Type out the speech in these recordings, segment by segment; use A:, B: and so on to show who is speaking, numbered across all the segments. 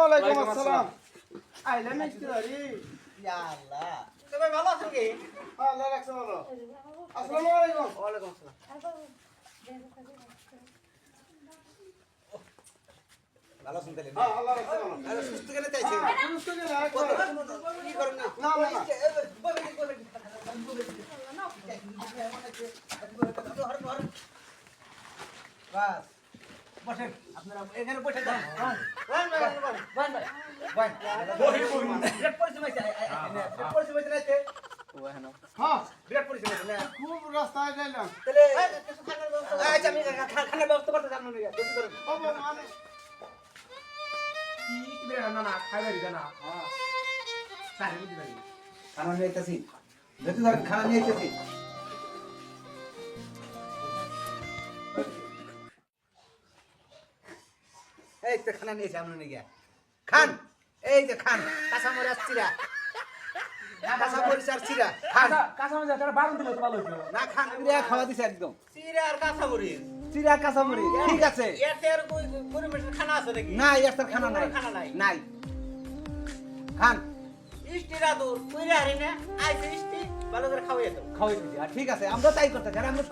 A: ওয়ালাইকুম আসসালাম। আইলে মিষ্টি ধরি
B: ইয়া আল্লাহ। সবাই ভালো আছেন কি?
A: আল্লাহ রাখছে ভালো। আসসালামু আলাইকুম।
B: ওয়ালাইকুম আসসালাম। ভালো আছেন তাহলে?
A: হ্যাঁ আল্লাহ রাখছে ভালো।
B: আরে সুস্থ কেন চাইছেন?
A: সুস্থ কি না
B: কত
A: একবার
B: কি করেন না?
A: না, না।
B: বলেন বলেন বাস বসেন। আপনারা এখানে বসে খানা নিয়ে খানা নিয়ে এই তো খানা নিয়েছে আমরা নিয়ে গিয়া। খান এই যে খান কাঁচা মরিচ চিরা। কাঁচা মরিচ আর চিরা খান। না খান চিরা খাওয়া দিছে একদম।
C: চিরা আর কাঁচা মরিচ
B: চিরা কাঁচা মরিচ ঠিক আছে।
C: এতে আর কই- খানা আছে নাকি?
B: না এর তার খানা নাই।
C: খানা নাই।
B: নাই। খান।
C: ইষ্টিরা দূর কইরা হারি না আইছে ইষ্টি। ভালো করে খাওয়াই দাও।
B: খাওয়াই দিছি আর ঠিক আছে আমরা তাই করতে চাই আমরা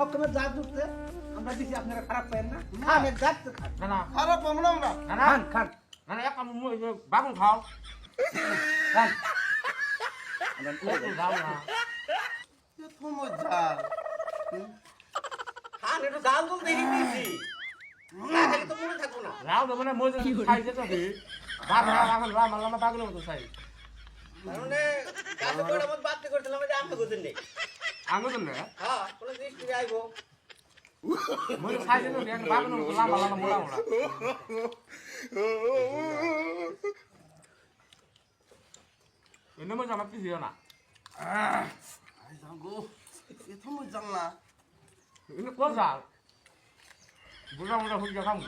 B: আমরা দিছি আপনারা খারাপ পাইেন না। খান এক জাত খান।
A: খারাপ আমরা। আমরা
B: খান খান।
D: বাগুন খাও।
B: খান।
C: না। তো মনে না
D: রাও তো মানে মজা খাই যেতে হবে বাগুন বাগুন রাম আল্লাহ বাগুন মতো চাই না
C: হ্যাঁ
D: এনে মজা আমার কিছু না
A: এত মজার না
D: এনে কোথা বুড়া মোড়া হুক খাম।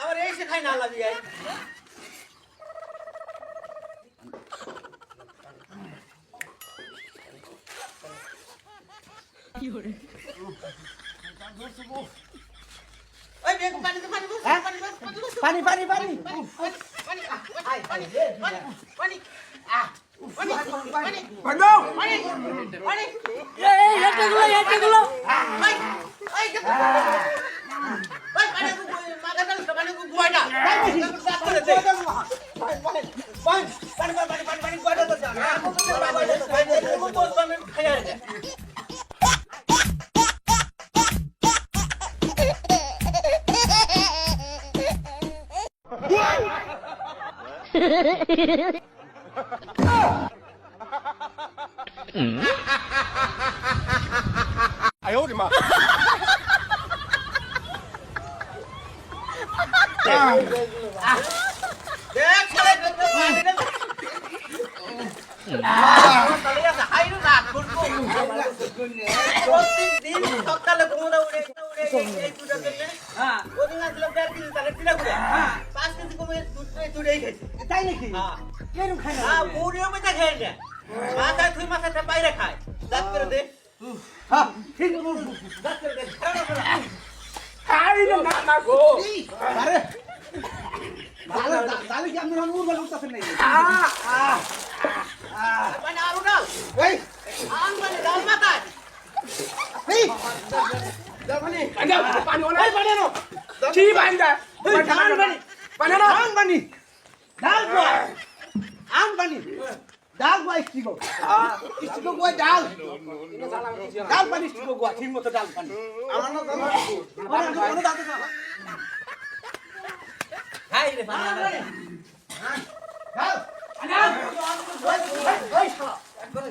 C: আবার এসে খাই না লাগি পানি পানি
B: হ্যাঁ?
C: পানি পানি দে
B: পানি পানি পানি
C: পানি আই পানি সকালে ঘুমোতে উঠে উঠে এই দুটো করলে
B: হ্যাঁ
C: ওদিন আসলাম চার কেজি তাহলে তিলা করে পাঁচ কেজি কমে দুধ দুধেই খেয়েছে
B: তাই নাকি
C: হ্যাঁ
B: কেন খাই না
C: হ্যাঁ বুড়িও মেটা খেয়ে না মাথায় থুই মাথাটা বাইরে খায় দাঁত করে দে
B: হ্যাঁ ঠিক
C: দাঁত করে দে
D: খাই না না গো
B: আরে তাহলে কি আপনি রান্না করবেন উঠতেছেন নাকি
C: আরও
B: এই
C: আন মানে
D: পানি নো বান্দা
B: ডাল
D: পানি
B: ডাল বানি ডাল গোয়া ডাল ডাল ডাল বানি ইস্টিগো গোয়া ঠিক মতো ডাল বানি
A: আমার না
B: দাঁত আছে
C: খাই রে পানি
B: ডাল
C: দাঁতে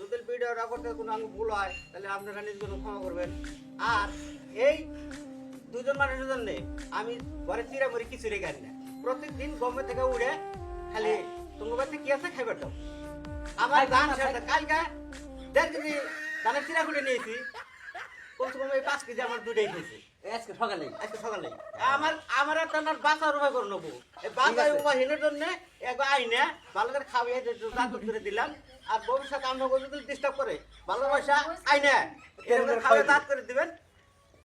C: যদি ভিডিওটা করতে কোনো আঙ্গ ভুল হয় তাহলে আপনারা নিজে ক্ষমা করবেন আর এই দুজন মানুষের জন্য আমি ঘরে চিরামুড়ি কিছু রেখে না। প্রত্যেকদিন গমে থেকে উড়ে খালি তোমার বাড়িতে কি আছে খাইবার দাও? আমার ধান শেষ কালকে দেড় কেজি ধানের চিরা খুলে নিয়েছি কমসে কম এই পাঁচ কেজি আমার দুটাই খেয়েছি।
B: আজকে সকালে।
C: আজকে সকালে। আমার আমার একটা না বাঁচার উপায় করে নেব। এই বাঁচার উপায় হেনের জন্য একবার আইনে ভালো করে খাওয়াই রাত করে দিলাম। আর ভবিষ্যৎ আমরা যদি ডিস্টার্ব করে ভালোবাসা আইনে। খাওয়াই দাঁত করে দিবেন।